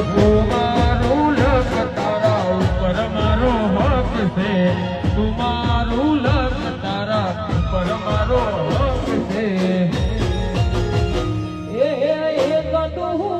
પ્રભુ મારું લખ તારા ઉપર મારો હક છે. તું મારું તારા ઉપર મારો હક છે. એ એક તું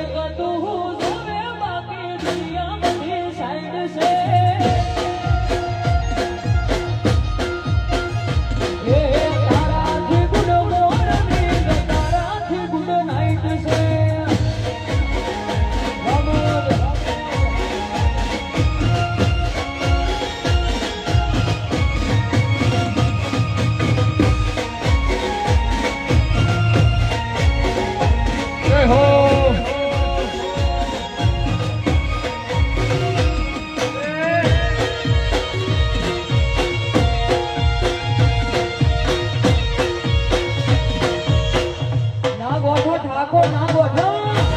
ઠાકોર નાગો